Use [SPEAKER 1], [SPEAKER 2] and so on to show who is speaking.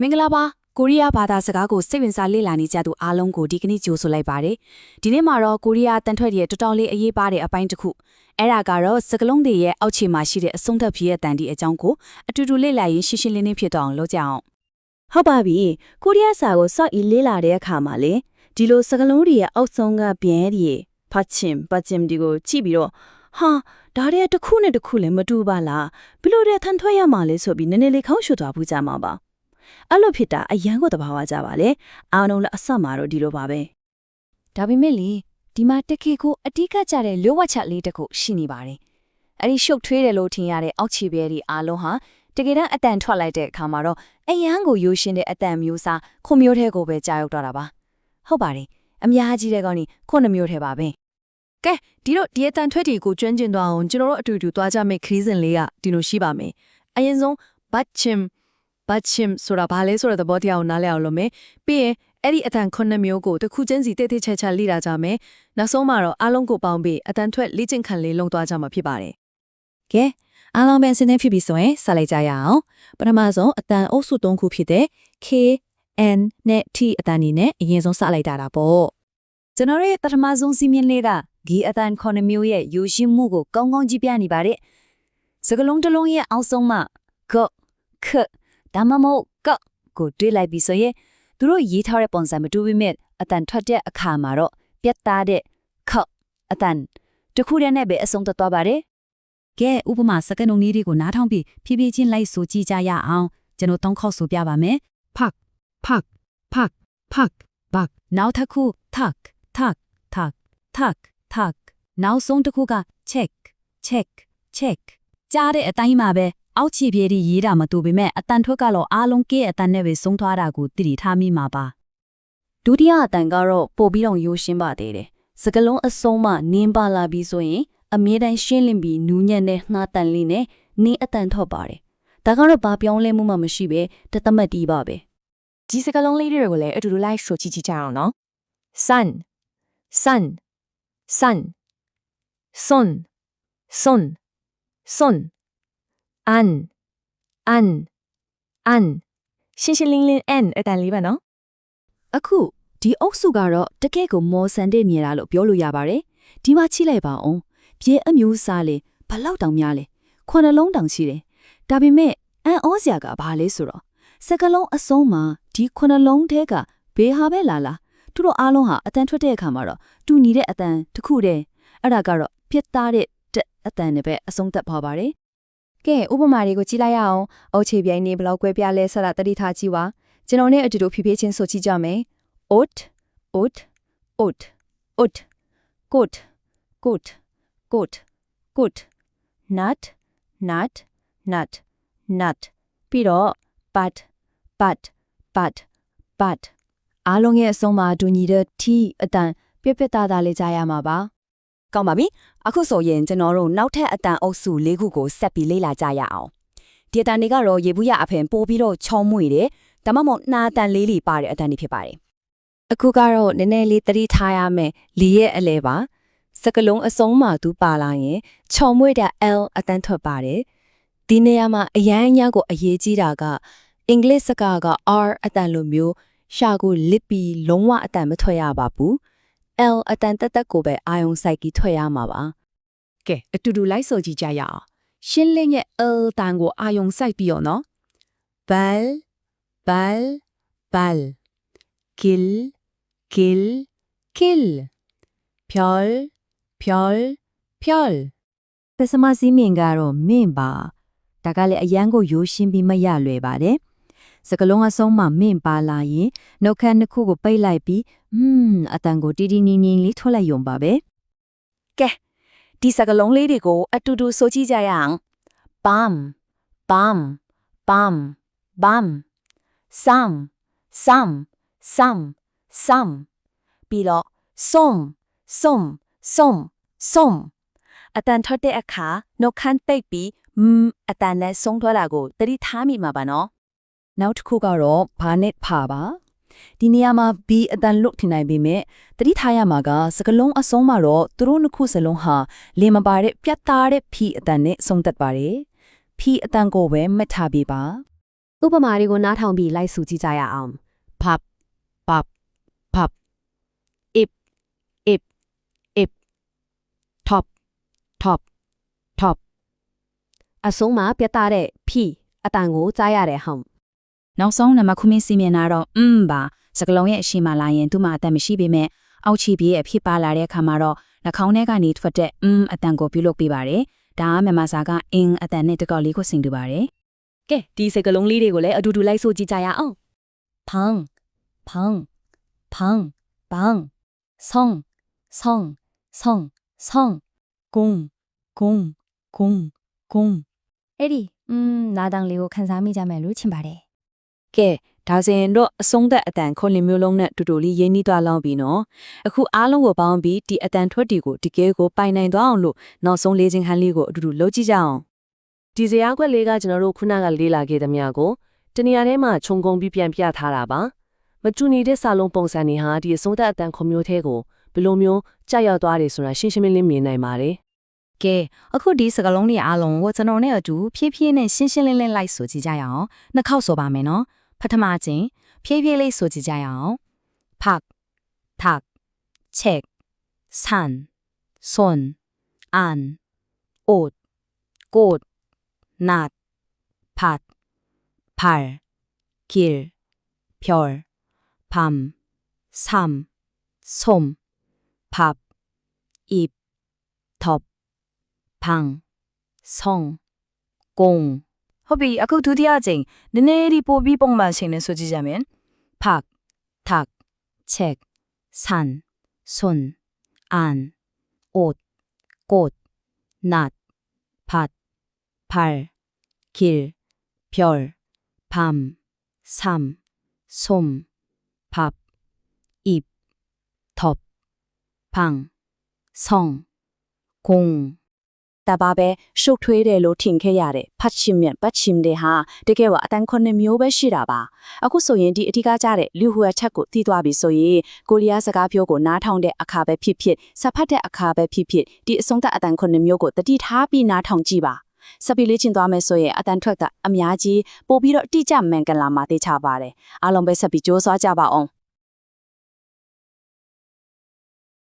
[SPEAKER 1] မင်္ဂလာပါကိုရီးယားဘာသာစကားကိုစိတ်ဝင်စားလေ့လာနေကြသူအားလုံးကိုဒီကနေ့ကြိုဆိုလိုက်ပါတယ်ဒီနေ့မှာတော့ကိုရီးယားတန်ထွက်ရဲ့တော်တော်လေးအရေးပါတဲ့အပိုင်းတစ်ခုအဲ့ဒါကတော့စကလုံးတွေရဲ့အောက်ခြေမှာရှိတဲ့အဆုံးသတ်ဖြစ်ရဲ့တန်တီအကြောင်းကိုအတူတူလေ့လာရင်ရှင်းရှင်းလင်းလင်းဖြစ်တော့အောင်လုပ်ကြအောင်
[SPEAKER 2] ဟုတ်ပါပြီကိုရီးယားစာကိုစောက်ဤလေးလာတဲ့အခါမှာလေဒီလိုစကလုံးတွေရဲ့အောက်ဆုံးကပြဲတွေဖတ်ချင်ပတ်ချင်ဒီကိုကြည့်ပြီးတော့ဟာဒါတွေတစ်ခုနဲ့တစ်ခုလည်းမတူပါလားဘယ်လိုတဲ့ထန်ထွက်ရမှာလဲဆိုပြီးနည်းနည်းလေးခေါင်းရှုသွားဘူးကြမှာပါ အဲ့လိုဖြစ်တာအရန်ကိုတဘာဝကြပါလေအားလုံးလည်းအဆက်မှာတော့ဒီလိုပါပဲ
[SPEAKER 1] ဒါပေမဲ့လေဒီမှာတခေကိုအတိကကြတဲ့လိုဝက်ချက်လေးတစ်ခုရှိနေပါတယ်အဲ့ဒီရှုပ်ထွေးတယ်လို့ထင်ရတဲ့အောက်ခြေပြဲဒီအားလုံးဟာတကယ်တမ်းအတန်ထွက်လိုက်တဲ့အခါမှာတော့အယမ်းကိုရိုးရှင်းတဲ့အတန်မျိုးစားခုမျိုးထဲကိုပဲကြာရောက်တော့တာပါဟုတ်ပါတယ်အများကြီးတဲ့ကောင်းนี่ခုနှစ်မျိုးထဲပါပဲ
[SPEAKER 3] ကဲဒီတော့ဒီအတန်ထွက်တွေကိုကျွမ်းကျင်သွားအောင်ကျွန်တော်တို့အတူတူသွားကြမယ့်ခရီးစဉ်လေးကဒီလိုရှိပါမယ်။အရင်ဆုံး batchim batchim ဆိုတာဘာလဲဆိုတဲ့သဘောတရားကိုနားလည်အောင်လုပ်မယ်။ပြီးရင်အဲ့ဒီအတန်ခုနှစ်မျိုးကိုတစ်ခုချင်းစီတိတ်တိတ်ချာချာလေ့လာကြမယ်။နောက်ဆုံးမှာတော့အားလုံးကိုပေါင်းပြီးအတန်ထွက်လေ့ကျင့်ခန်းလေးလုံသွားကြမှာဖြစ်ပါတယ်
[SPEAKER 4] ကဲအားလုံးပဲအစင်းသင်းဖြစ်ပြီဆိုရင်ဆက်လိုက်ကြရအောင်ပထမဆုံးအတန်အုပ်စု၃ခုဖြစ်တဲ့ K N နဲ့ T အတန်နေနဲ့အရင်ဆုံးစလိုက်တာတာပေါ့
[SPEAKER 1] ကျွန်တော်ရဲ့ပထမဆုံးစီမင်းလေးကဂီအတန်ခုနှစ်မျိုးရဲ့ယူရှင်းမှုကိုကောင်းကောင်းကြည့်ပြနေပါတယ်စကလုံးတစ်လုံးရဲ့အောက်ဆုံးမှာကခ ဒါမှမဟုတ်ကကိုတွေးလိုက်ပြီးဆိုရင်သူတို့ရေးထားတဲ့ပုံစံမတူပေမဲ့အတန်ထွက်တဲ့အခါမှာတော့ပြတ်သားတဲ့ခအတန်တစ်ခုတည်းနဲ့ပဲအဆုံးသတ်သွားပါတယ်
[SPEAKER 4] ကဲဥပမာစကနုံလေးတွေကိုနားထောင်ပြီးဖြည်းဖြည်းချင်းလိုက်ဆိုကြည့်ကြရအောင်ကျွန်တော်သုံးခေါက်ဆိုပြပါမယ်ဖက်ဖက်ဖက်ဖက်ဘက်နောက်တစ်ခု tuck tuck tuck tuck tuck နောက်ဆုံးတစ်ခုက check check check ကြားတဲ့အတိုင်းမှာပဲ အောက်ခြေပြေးဒီရေးတာမတူပေမဲ့အတန်ထွက်ကတော့အားလုံးကဲအတန်နဲ့ပဲဆုံးသွားတာကိုသိတိထားမိမှာပါ
[SPEAKER 2] ဒုတိယအတန်ကတော့ပို့ပြီးတော့ရိုးရှင်းပါသေးတယ်စကလုံးအဆုံးမှနင်းပါလာပြီးဆိုရင်အမြဲတမ်းရှင်းလင်းပြီးနူးညံ့တဲ့နှာတန်လေးနဲ့နင်းအတန်ထွက်ပါတယ်ဒါကတော့ဘာပြောင်းလဲမှုမှမရှိပဲတသမတ်တီးပါပဲ
[SPEAKER 3] ဒီစကလုံးလေးတွေကိုလည်းအတူတူလိုက်ဆိုကြည့်ကြည့်ကြအောင်နော် sun sun sun sun sun sun an an an ရှင်းရှင်းလင်းလင်း n အတန်လေးပါနော်
[SPEAKER 2] အခုဒီအုပ်စုကတော့တကယ့်ကိုမော်ဆန်တဲ့မြင်တာလို့ပြောလို့ရပါတယ်ဒီမှာချိလိုက်ပါအောင်ပြေအမျိုးစားလေဘလောက်တောင်များလဲခုနှလုံးတောင်ရှိတယ်ဒါပေမဲ့အန်ဩစရာကဘာလဲဆိုတော့စကလုံးအစုံးမှာဒီခုနှလုံးထဲကဘေးဟာပဲလာလာသူတို့အားလုံးဟာအတန်ထွက်တဲ့အခါမှာတော့တူညီတဲ့အတန်တစ်ခုတည်းအဲ့ဒါကတော့ပြစ်သားတဲ့တက်အတန်နဲ့ပဲအဆုံးသတ်ပါပါတယ်
[SPEAKER 3] ကဲဥပမာတွေကိုကြည့်လိုက်ရအောင်အုတ်ချေပြိုင်နေဘယ်လောက်ကွဲပြားလဲဆိုတာတတိထားကြည့်ပါကျွန်တော်နဲ့အတူတူဖြည်းဖြည်းချင်းဆိုကြည့်ကြမယ် oat oat oat oat goat goat goat goat nut nut nut nut ပြီးတော့ but but but but အားလုံးရဲ့အဆုံးမှာတူညီတဲ့ t အတန်ပြက်ပြက်သားသားလေးကြားရမှာပါ
[SPEAKER 1] ကောင်းပါပြီအခုဆိုရင်ကျွန်တော်တို့နောက်ထပ်အတန်အုပ်စု၄ခုကိုဆက်ပြီးလေ့လာကြရအောင်ဒီအတန်တွေကတော့ရေဘူးရအဖင်ပို့ပြီးတော့ချောမွေတယ်ဒါမှမဟုတ်နှာအတန်လေးလေးပါတဲ့အတန်တွေဖြစ်ပါတယ်
[SPEAKER 3] အခုကတော့နည်းနည်းလေးသတိထားရမယ်လီရဲ့အလဲပါစကလုံးအစုံမှာသူပါလာရင်ချော်မွေ့တဲ့ L အတန်းထွက်ပါတယ်ဒီနေရာမှာအရန်အညာကိုအရေးကြီးတာကအင်္ဂလိပ်စကားက R အတန်လိုမျိုးရှာကိုလစ်ပြီးလုံးဝအတန်မထွက်ရပါဘူး L အတန်တက်တက်ကိုပဲအာယုံစိုက်ပြီးထွက်ရမှာပါ
[SPEAKER 5] ကဲအတူတူလိုက်ဆိုကြည့်ကြရအောင်ရှင်းလင်းရဲ့ l တန်ကိုအာယုံစိုက်ပြီးတော့နော် bal bal bal kill kill kill ဖြော်ဖြော်ဖြော်
[SPEAKER 2] ပစမစီးမြင်ကတော့မင့်ပါဒါကလည်းအရန်ကိုရိုးရှင်းပြီးမရလွယ်ပါတယ် စကလုံးအဆုံးမှမင့်ပါလာရင်နှုတ်ခမ်းတစ်ခုကိုပိတ်လိုက်ပြီးဟွန်းအတန်ကိုတီတီနီနီလေးထွက်လိုက်ရုံပါပဲ
[SPEAKER 1] ကဲဒီစကလုံးလေးတွေကိုအတူတူဆိုကြည့်ကြရအောင် bum bum bum bum some some some some ပြီးတော့ som som som som အတန်ထွက်တဲ့အခါနှုတ်ခမ်းပိတ်ပြီး m အတန်နဲ့ဆုံးထွက်တာကိုသတိထားမိမှာပါနော်
[SPEAKER 2] နောက်တစ်ခုကတော့ဘာနဲ့ဖာပါဒီနေရာမှာ B အတန်လွတ်ထင်နိုင်ပေမဲ့တတိထားရမှာကစကလုံးအဆုံးမှာတော့သူတို့နှစ်ခုစလုံးဟာလင်မပါတဲ့ပြတ်သားတဲ့ P အတန်နဲ့ဆုံးသက်ပါတယ် P အတန်ကိုပဲမှတ်ထားပေးပါ
[SPEAKER 6] ဥပမာတွေကိုနားထောင်ပြီးလိုက်ဆိုကြည့်ကြရအောင်
[SPEAKER 5] pop pop pop ip ip ip top top top
[SPEAKER 6] အဆုံးမှာပြတ်သားတဲ့ဖီအတန်ကိုကြားရတဲ့ဟောင်း
[SPEAKER 4] နောက်ဆုံးနံပါတ်ခုမင်းစီမင်တာတော့အင်းပါစကလုံးရဲ့အရှိမလာရင်သူ့မှာအတန်မရှိပေမဲ့အောက်ချီပြေးအဖြစ်ပါလာတဲ့အခါမှာတော့နှာခေါင်းထဲကနေထွက်တဲ့အင်းအတန်ကိုပြုလုပ်ပေးပါတယ်ဒါကမြန်မာစာကအင်းအတန်နဲ့တကောက်လေးကိုဆင်တူပါတယ်
[SPEAKER 3] ကဲဒီစကလုံးလေးတွေကိုလည်းအတူတူလိုက်ဆိုကြည့်ကြရအောင်ဖန်းဖန်းဖန်းဘန်းဆောင်ဆောင်ဆောင်ဆောင်ဂုံဂုံဂုံဂုံ
[SPEAKER 1] အဲ့ဒီอืมနားတန်လေးကိုခန်းစားမိကြမယ်လို့ချင်ပါတယ်
[SPEAKER 2] ကဲဒါဆိုရင်တော့အဆုံးသက်အတန်ခွန်လင်မျိုးလုံးနဲ့တူတူလေးရင်းနှီးသွားလောက်ပြီနော်အခုအားလုံးကိုပေါင်းပြီးဒီအတန်ထွက်တီကိုဒီကဲကိုပိုင်နိုင်သွားအောင်လို့နောက်ဆုံးလေးချင်းဟန်လေးကိုအတူတူလုပ်ကြည့်ကြအောင်
[SPEAKER 7] ဒီဇယားခွက်လေးကကျွန်တော်တို့ခုနကလေးလာခဲ့သမျှကိုတနေရာထဲမှာခြုံကုန်ပြီးပြန်ပြထားတာပါမတူနေတဲ့စာလုံးပုံစံတွေဟာဒီအစိုးသက်အတန်ခွန်မျိုးထဲကိုဘယ်လိုမျိုးကြောက်ရောက်သွားတယ်ဆိုတာရှင်းရှင်းလင်းလင်းမြင်နိုင်ပါတယ်
[SPEAKER 4] ကဲအခုဒီစကလုံးတွေအားလုံးကိုကျွန်တော်နဲ့အတူဖြည်းဖြည်းနဲ့ရှင်းရှင်းလင်းလင်းလိုက်ဆိုကြည့်ကြရအောင်နှစ်ခေါက်ဆိုပါမယ်နော် ပထမချင်းဖြည်းဖြည်းလေးဆိုကြည့်ကြရအောင်ဖက်ထက်ချက်ဆန်ဆွန်အန်အိုတ်ကိုတ်နတ်ဖတ်ဖာကီလ ဖြော်ဖမ်ဆမ်ဆုံဖပ်ဣပ top ဖန်းဆောင်ကုံဟုတ်ပြီအခုဒုတိယအကြိမ်နည်းနည်းဒီပို့ပြီးပုံမှန်ချိန်နဲ့ဆိုကြည့်ကြမယ်ဖက်ထက်ချက်ဆန်ဆွန်အန်အိုတ်ကိုတ်နတ်ဖတ်ဖာကီလ ဖြော်ဖမ်ဆမ်ဆုံဖပ်ဣပ top ဖန်းဆောင်ကုံ
[SPEAKER 2] တဘာပဲရှုပ်ထွေးတယ်လို့ထင်ခဲ့ရတဲ့ဖတ်ချင်မြတ်ပတ်ချင်တဲ့ဟာတကယ်ကအတန်ခွန်နှစ်မျိုးပဲရှိတာပါအခုဆိုရင်ဒီအထီးကကြတဲ့လူဟူအချက်ကိုသိသွားပြီဆိုရင်ကိုရီးယားစကားပြောကိုနားထောင်တဲ့အခါပဲဖြစ်ဖြစ်စဖတ်တဲ့အခါပဲဖြစ်ဖြစ်ဒီအဆုံးသက်အတန်ခွန်နှစ်မျိုးကိုတတိထားပြီးနားထောင်ကြည့်ပါစပီလေးချင်းသွားမယ်ဆိုရင်အတန်ထွက်ကအများကြီးပို့ပြီးတော့တိကျမှန်ကန်လာမှသိချပါတယ်အားလုံးပဲဆက်ပြီးစ조사ကြပါအောင်